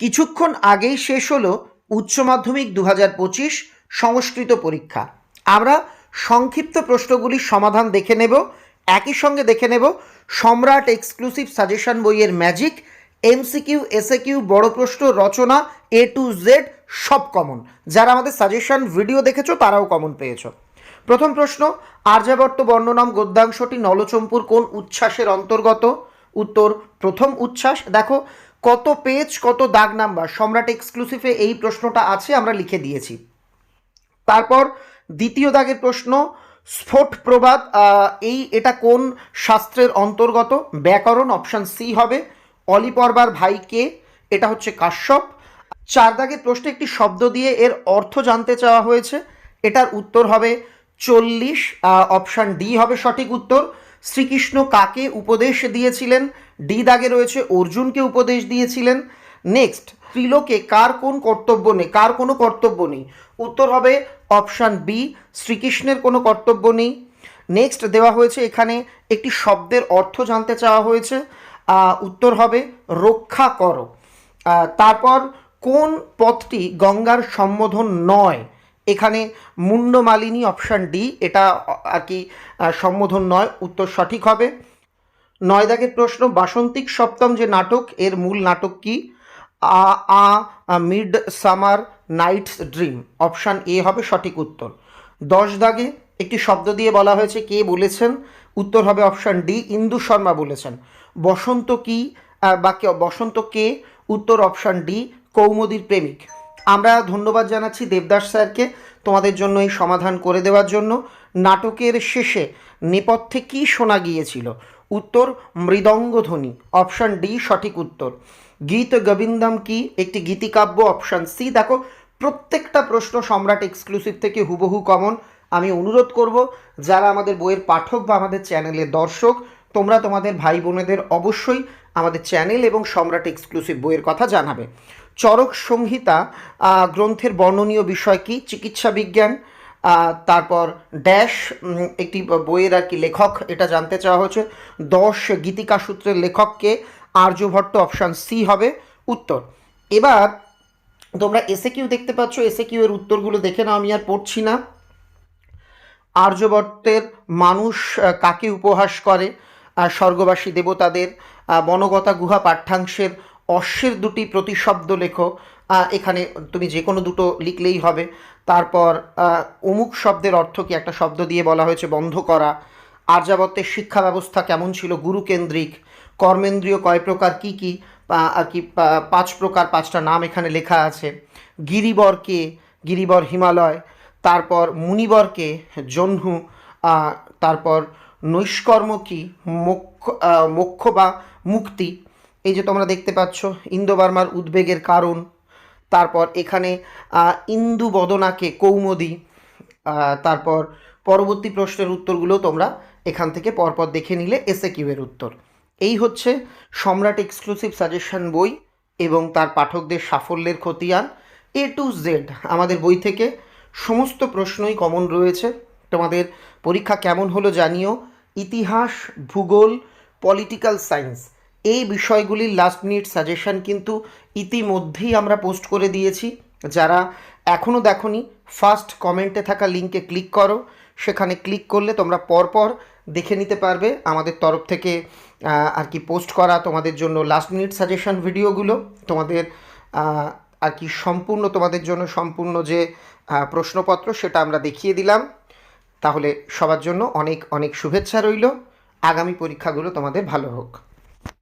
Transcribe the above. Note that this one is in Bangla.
কিছুক্ষণ আগেই শেষ হলো উচ্চ মাধ্যমিক দু হাজার পঁচিশ সংস্কৃত পরীক্ষা। আমরা সংক্ষিপ্ত প্রশ্নগুলির সমাধান দেখে নেব। একই সঙ্গে দেখে নেব সম্রাট এক্সক্লুসিভ সাজেশন বইয়ের ম্যাজিক, এমসিকিউ, এসএকিউ, বড় প্রশ্ন, রচনা, এ টু জেড সব কমন। যারা আমাদের সাজেশন ভিডিও দেখেছ, তারাও কমন পেয়েছ। প্রথম প্রশ্ন, আর্যাবর্ত বর্ণনাম গদ্যাংশটি নলচম্পুর কোন উচ্ছ্বাসের অন্তর্গত? উত্তর, প্রথম উচ্ছ্বাস। দেখো কত পেজ কত দাগ নাম্বার? সম্রাট এক্সক্লুসিভে এই প্রশ্নটা আছে, আমরা লিখে দিয়েছি। তারপর দ্বিতীয় দাগের প্রশ্ন, স্ফোট প্রবাদ এই, এটা কোন শাস্ত্রের অন্তর্গত? ব্যাকরণ অপশান সি হবে। অলিপর্বার ভাই কে? এটা হচ্ছে কাশ্যপ। চার দাগের প্রশ্নে একটি শব্দ দিয়ে এর অর্থ জানতে চাওয়া হয়েছে। এটার উত্তর হবে চল্লিশ অপশান ডি হবে সঠিক উত্তর। শ্রীকৃষ্ণ কাকে উপদেশ দিয়েছিলেন? ডি দাগে রয়েছে, অর্জুনকে উপদেশ দিয়েছিলেন। নেক্সট, ত্রিলোকে কার কোন কর্তব্য নেই? কার কোনো কর্তব্য নেই? উত্তর হবে অপশান বি, শ্রীকৃষ্ণের কোনো কর্তব্য নেই। নেক্সট দেওয়া হয়েছে, এখানে একটি শব্দের অর্থ জানতে চাওয়া হয়েছে। উত্তর হবে রক্ষা করো। তারপর কোন পথটি গঙ্গার সম্বোধন নয়? এখানে মুন্ডমালিনী অপশান ডি এটা আর কি সম্বোধন নয়, উত্তর সঠিক হবে। নয় দাগের প্রশ্ন, বাসন্তিক সপ্তম যে নাটক, এর মূল নাটক কি? A a midsummer night's dream option A হবে সঠিক উত্তর। দশ দাগে একটি শব্দ দিয়ে বলা হয়েছে কে বলেছেন, উত্তর হবে অপশান ডি ইন্দু শর্মা বলেছেন। বসন্ত কি বা বসন্ত কে? উত্তর অপশান ডি কৌমুদীর প্রেমিক। আমরা ধন্যবাদ জানাচ্ছি দেবদাস স্যারকে তোমাদের জন্য এই সমাধান করে দেওয়ার জন্য। নাটকের শেষে নেপথ্যে কী শোনা গিয়েছিল? উত্তর, মৃদঙ্গধ্বনি, অপশান ডি, সঠিক উত্তর। গীত গোবিন্দম কি? একটি গীতিকাব্য, অপশান সি। দেখো, প্রত্যেকটা প্রশ্ন সম্রাট এক্সক্লুসিভ থেকে হুবহু কমন আমি অনুরোধ করব, যারা আমাদের বইয়ের পাঠক বা আমাদের চ্যানেলের দর্শক তোমরা তোমাদের ভাই বোনেদের অবশ্যই আমাদের চ্যানেল এবং সম্রাট এক্সক্লুসিভ বইয়ের কথা জানাবে। চরক সংহিতা গ্রন্থের বর্ণনীয় বিষয় কি? চিকিৎসা বিজ্ঞান তারপর ড্যাশ একটি বইয়ের আর কি লেখক, এটা জানতে চাওয়া হয়েছে। দশ, গীতিকা সূত্রের লেখককে আর্যভট্ট, অপশান সি হবে উত্তর। এবার তোমরা এসে কিউ দেখতে পাচ্ছ। এসে কিউ এর উত্তরগুলো দেখে নাও, আমি আর পড়ছি না। আর্যভট্টের মানুষ কাকে উপহাস করে? স্বর্গবাসী দেবতাদের বনগতা গুহা পাঠ্যাংশের অশ্বের দুটি প্রতিশব্দ লেখো। এখানে তুমি যে কোনো দুটো লিখলেই হবে। তারপর অমুক শব্দের অর্থ কি? একটা শব্দ দিয়ে বলা হয়েছে বন্ধ করা। আর্যাবত্যের শিক্ষা ব্যবস্থা কেমন ছিল? গুরুকেন্দ্রিক কর্মেন্দ্রীয় কয় প্রকার কি কি? আর কি পাঁচ প্রকার পাঁচটা নাম এখানে লেখা আছে। গিরিবর কে? গিরিবর হিমালয়। তারপর মুনিবরকে জহ্নু। তারপর নৈষ্কর্ম কি, মোক্ষ মোক্ষ বা মুক্তি? এই যে তোমরা দেখতে পাচ্ছ, ইন্দোবার্মার উদ্বেগের কারণ। তারপর এখানে ইন্দু বদনাকে কৌমদি। তারপর পরবর্তী প্রশ্নের উত্তরগুলো তোমরা এখান থেকে পরপর দেখে নিলে এসে কিউয়ের উত্তর। এই হচ্ছে সম্রাট এক্সক্লুসিভ সাজেশন বই এবং তার পাঠকদের সাফল্যের খতিয়ান। এ টু জেড আমাদের বই থেকে সমস্ত প্রশ্নই কমন রয়েছে। তোমাদের পরীক্ষা কেমন হলো জানিও। ইতিহাস, ভূগোল পলিটিক্যাল সায়েন্স এই বিষয়গুলির লাস্ট মিনিট সাজেশন কিন্তু ইতিমধ্যেই আমরা পোস্ট করে দিয়েছি। যারা এখনও দেখনি ফার্স্ট কমেন্টে থাকা লিঙ্কে ক্লিক করো। সেখানে ক্লিক করলে তোমরা পরপর দেখে নিতে পারবে আমাদের তরফ থেকে আর কি পোস্ট করা তোমাদের জন্য লাস্ট মিনিট সাজেশান ভিডিওগুলো তোমাদের আর কি সম্পূর্ণ তোমাদের জন্য সম্পূর্ণ যে প্রশ্নপত্র সেটা আমরা দেখিয়ে দিলাম। তাহলে সবার জন্য অনেক অনেক শুভেচ্ছা রইল। আগামী পরীক্ষাগুলো তোমাদের ভালো হোক।